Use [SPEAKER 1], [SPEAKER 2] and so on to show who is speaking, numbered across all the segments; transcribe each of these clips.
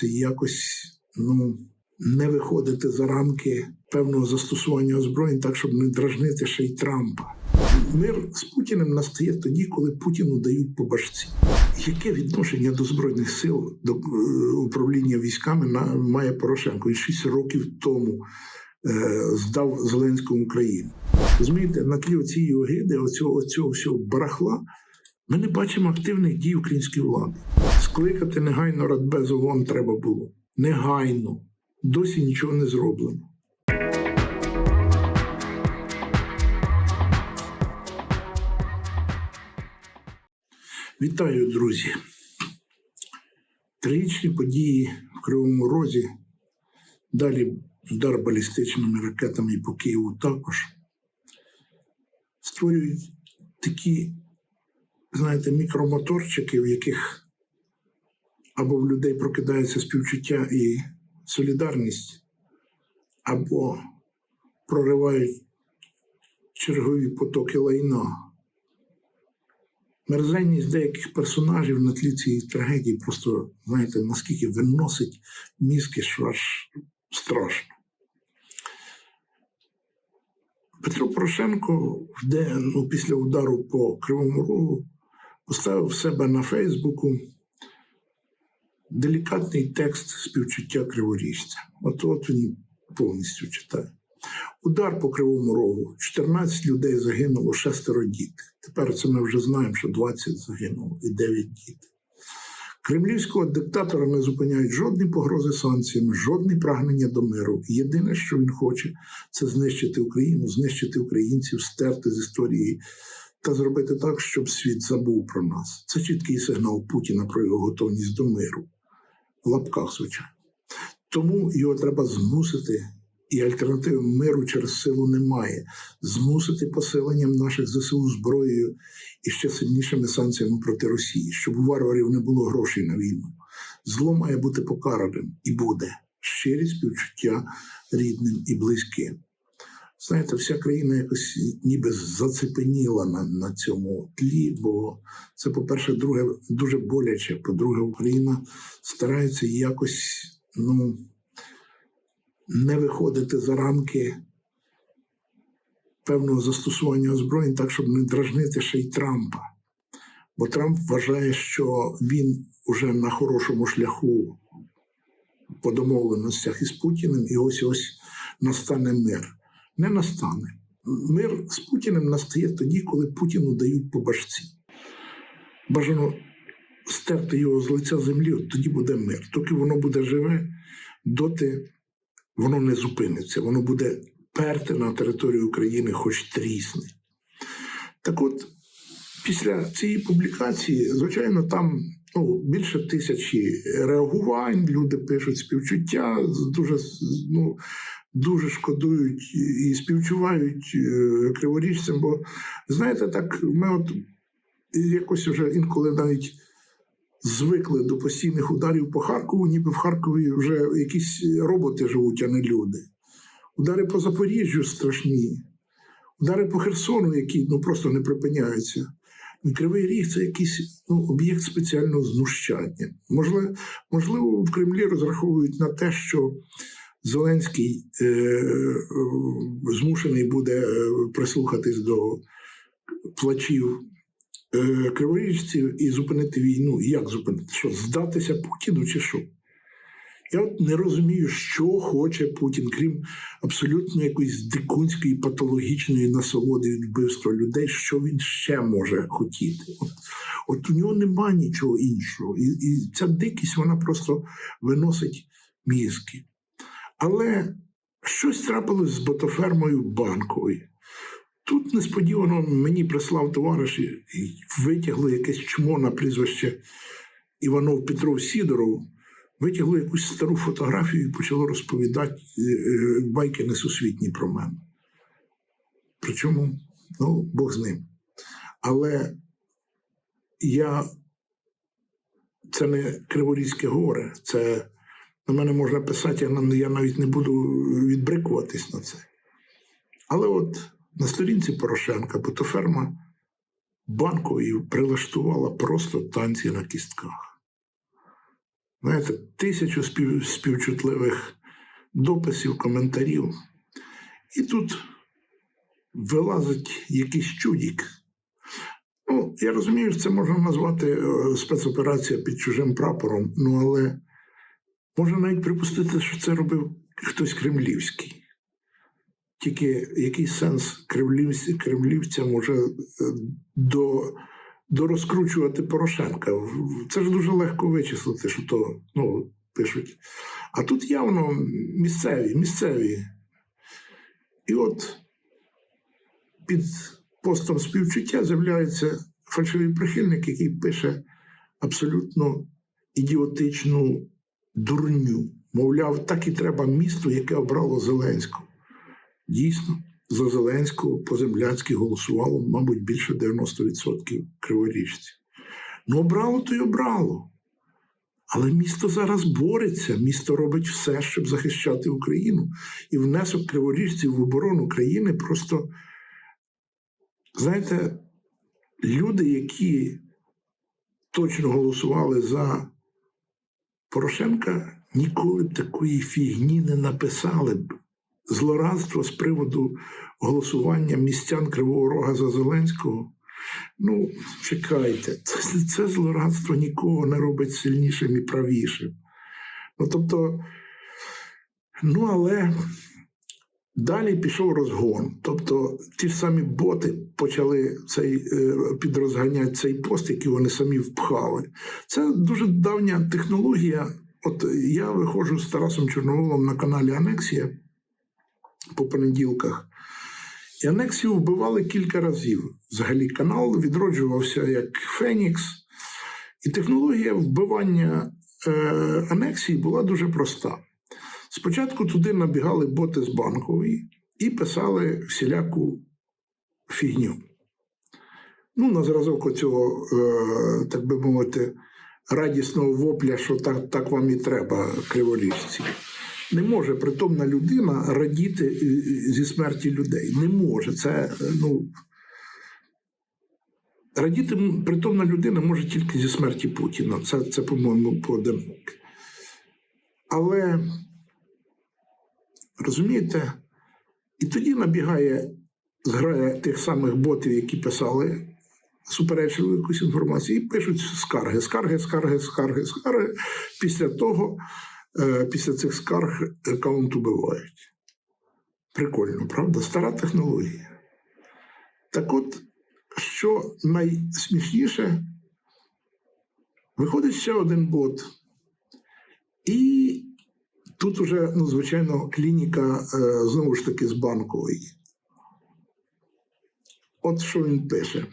[SPEAKER 1] стараються якось ну, не виходити за рамки певного застосування озброєнь, так щоб не дражнити ще й Трампа. Мир з Путіним настає тоді, коли Путіну дають по башці. Яке відношення до збройних сил до е, управління військами на має Порошенко? Він 6 років тому е, здав Зеленському Україну. Розумієте, на тлі цієї огиди, оцього, оцього всього барахла, ми не бачимо активних дій української влади. Скликати негайно Радбез ООН треба було. Негайно. Досі нічого не зроблено. Вітаю, друзі. Трагічні події в Кривому Розі. Далі удар балістичними ракетами по Києву також створюють такі, знаєте, мікромоторчики, в яких або в людей прокидається співчуття і солідарність, або проривають чергові потоки лайна. Мерзенність деяких персонажів на тлі цієї трагедії просто, знаєте, наскільки виносить мізки, що аж страшно. Петро Порошенко в день, ну, після удару по Кривому Рогу поставив себе на Фейсбуку делікатний текст співчуття криворіжця. От от він повністю читає. Удар по Кривому Рогу. 14 людей загинуло, шестеро дітей. Тепер це ми вже знаємо, що 20 загинуло і 9 дітей. Кремлівського диктатора не зупиняють жодні погрози санкціями, жодні прагнення до миру. Єдине, що він хоче, це знищити Україну, знищити українців, стерти з історії та зробити так, щоб світ забув про нас. Це чіткий сигнал Путіна про його готовність до миру. В лапках, звичайно. Тому його треба змусити, і альтернативи миру через силу немає. Змусити посиленням наших ЗСУ зброєю і ще сильнішими санкціями проти Росії, щоб у варварів не було грошей на війну. Зло має бути покараним і буде щирі співчуття рідним і близьким. Знаєте, вся країна якось ніби зацепеніла на на цьому тлі, бо це, по-перше, друге, дуже боляче. По-друге, Україна старається якось ну, не виходити за рамки певного застосування озброєнь, так, щоб не дражнити ще й Трампа. Бо Трамп вважає, що він уже на хорошому шляху по домовленостях із Путіним, і ось ось настане мир. Не настане. Мир з Путіним настає тоді, коли Путіну дають по башці. Бажано стерти його з лиця землі, от тоді буде мир. Доки воно буде живе, доти воно не зупиниться, воно буде перти на територію України, хоч трісне. Так от, після цієї публікації, звичайно, там ну, більше тисячі реагувань, люди пишуть співчуття, дуже ну, дуже шкодують і співчувають е, криворіжцям. Бо, знаєте, так ми от якось вже інколи навіть. Звикли до постійних ударів по Харкову, ніби в Харкові вже якісь роботи живуть, а не люди. Удари по Запоріжжю страшні, удари по Херсону, які ну, просто не припиняються. І Кривий Ріг це якийсь ну, об'єкт спеціального знущання. Можливо, можливо, в Кремлі розраховують на те, що Зеленський е, е, змушений буде прислухатись до плачів е, криворіжців і зупинити війну. Як зупинити? Що, здатися Путіну чи що? Я от не розумію, що хоче Путін, крім абсолютно якоїсь дикунської патологічної насолоди від вбивства людей, що він ще може хотіти. От от у нього нема нічого іншого. І, і ця дикість вона просто виносить мізки. Але щось трапилось з ботофермою банковою. Тут несподівано мені прислав товариш і витягли якесь чмо на прізвище Іванов Петров Сідоров, витягло якусь стару фотографію і почало розповідати е, байки несусвітні про мене. Причому, ну, Бог з ним. Але я це не Криворізьке горе, це на мене можна писати, я навіть не буду відбрикуватись на це. Але от на сторінці Порошенка Ботоферма банкові прилаштувала просто танці на кістках. Знаєте, тисячу спів, співчутливих дописів, коментарів. І тут вилазить якийсь чудік. Ну, я розумію, що це можна назвати е, спецоперація під чужим прапором, ну але можна навіть припустити, що це робив хтось кремлівський. Тільки який сенс кремлівці, кремлівцям може е, до, дорозкручувати Порошенка? Це ж дуже легко вичислити, що то ну, пишуть. А тут явно місцеві, місцеві. І от під постом співчуття з'являється фальшивий прихильник, який пише абсолютно ідіотичну дурню. Мовляв, так і треба місто, яке обрало Зеленського. Дійсно, за Зеленського по-земляцьки голосувало, мабуть, більше 90% криворіжців. Ну, обрало то й обрало. Але місто зараз бореться, місто робить все, щоб захищати Україну. І внесок криворіжців в оборону країни просто, знаєте, люди, які точно голосували за Порошенка, ніколи б такої фігні не написали б. Злорадство з приводу голосування містян Кривого Рога за Зеленського. Ну, чекайте, це, це злорадство нікого не робить сильнішим і правішим. Ну, тобто, ну, але далі пішов розгон. Тобто, ті самі боти почали цей, е, підрозганяти цей пост, який вони самі впхали. Це дуже давня технологія. От я виходжу з Тарасом Чорноволом на каналі Анексія по понеділках. І анексію вбивали кілька разів. Взагалі канал відроджувався як Фенікс. І технологія вбивання е, анексії була дуже проста. Спочатку туди набігали боти з банкової і писали всіляку фігню. Ну, на зразок оцього, е, так би мовити, радісного вопля, що так, так вам і треба, криворіжці. Не може притомна людина радіти е, зі смерті людей. Не може. Це е, ну. Радіти притомна людина може тільки зі смерті Путіна. Це, це по-моєму, поодинок. Але розумієте, і тоді набігає зграя тих самих ботів, які писали суперечливу якусь інформацію, і пишуть скарги, скарги, скарги, скарги, скарги. Після того, е, після цих скарг аккаунт убивають. Прикольно, правда? Стара технологія. Так от, що найсмішніше, виходить ще один бот. І тут уже, ну, звичайно, клініка е, знову ж таки з банкової. От що він пише.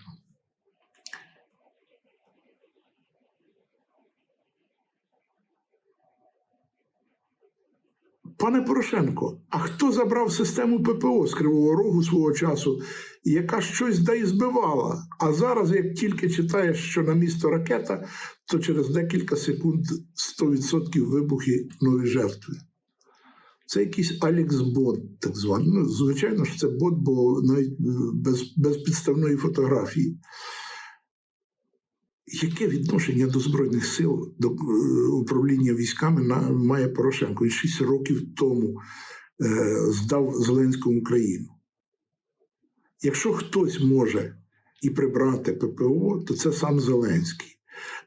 [SPEAKER 1] Пане Порошенко, а хто забрав систему ППО з Кривого Рогу свого часу, яка щось да і збивала? А зараз, як тільки читаєш, що на місто ракета, то через декілька секунд 100% вибухи нові жертви. Це якийсь Алекс Бот, так званий. Ну, звичайно ж, це бот, бо навіть е, без, без підставної фотографії. Яке відношення до Збройних сил, до е, управління військами на, має Порошенко? Він 6 років тому е, здав Зеленському Україну. Якщо хтось може і прибрати ППО, то це сам Зеленський.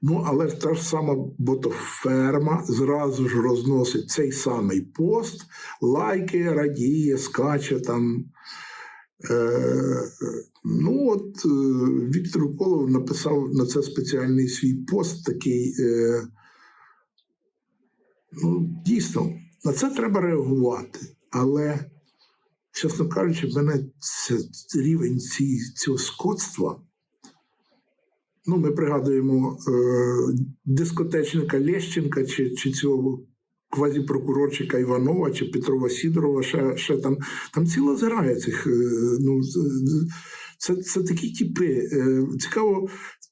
[SPEAKER 1] Ну, але та ж сама ботоферма зразу ж розносить цей самий пост, лайки, радіє, скаче там. Е, ну, от е, Віктор Уколов написав на це спеціальний свій пост такий. Е, ну, дійсно, на це треба реагувати. Але, чесно кажучи, в мене це рівень ці, цього скотства. Ну, ми пригадуємо е, дискотечника Лещенка чи, чи цього квазіпрокурорчика Іванова чи Петрова Сідорова, ще, ще там, там ціла зграя цих. е, Ну, це, це такі типи. Е, цікаво,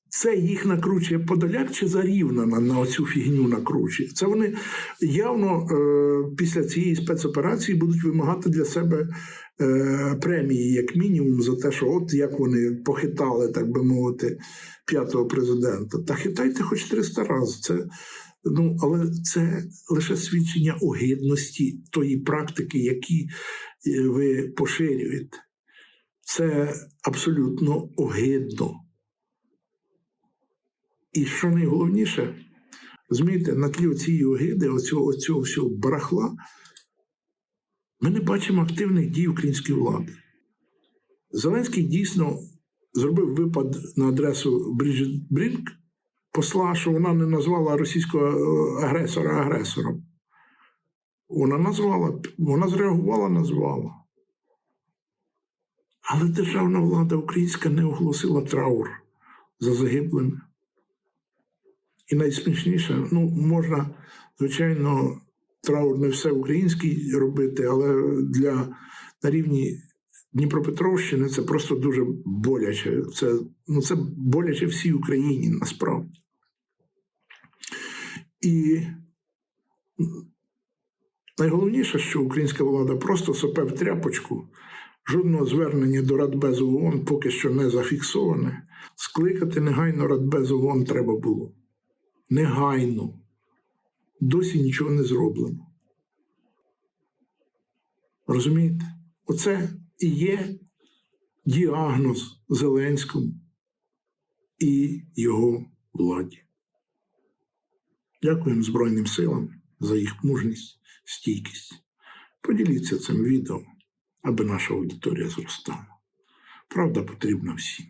[SPEAKER 1] це їх накручує Подоляк чи Зарівна на, на оцю фігню накручує. Це вони явно е, після цієї спецоперації будуть вимагати для себе премії, як мінімум, за те, що от як вони похитали, так би мовити, п'ятого президента. Та хитайте хоч 300 разів. Це, Ну, але це лише свідчення огидності тої практики, які е, ви поширюєте. Це абсолютно огидно. І що найголовніше, розумієте, на тлі цієї огиди, оцього, оцього всього барахла, ми не бачимо активних дій української влади. Зеленський дійсно зробив випад на адресу Бріджит Брінк, посла, що вона не назвала російського е, агресора агресором. Вона назвала, вона зреагувала, назвала. Але державна влада українська не оголосила траур за загиблими. І найсмішніше, ну, можна, звичайно, траур не все український робити, але для на рівні Дніпропетровщини це просто дуже боляче. Це, ну, це боляче всій Україні насправді. І найголовніше, що українська влада просто сопе в тряпочку, жодного звернення до Радбезу ООН поки що не зафіксоване. Скликати негайно Радбезу ООН треба було. Негайно. Досі нічого не зроблено. Розумієте? Оце і є діагноз Зеленському і його владі. Дякуємо Збройним силам за їх мужність, стійкість. Поділіться цим відео, аби наша аудиторія зростала. Правда потрібна всім.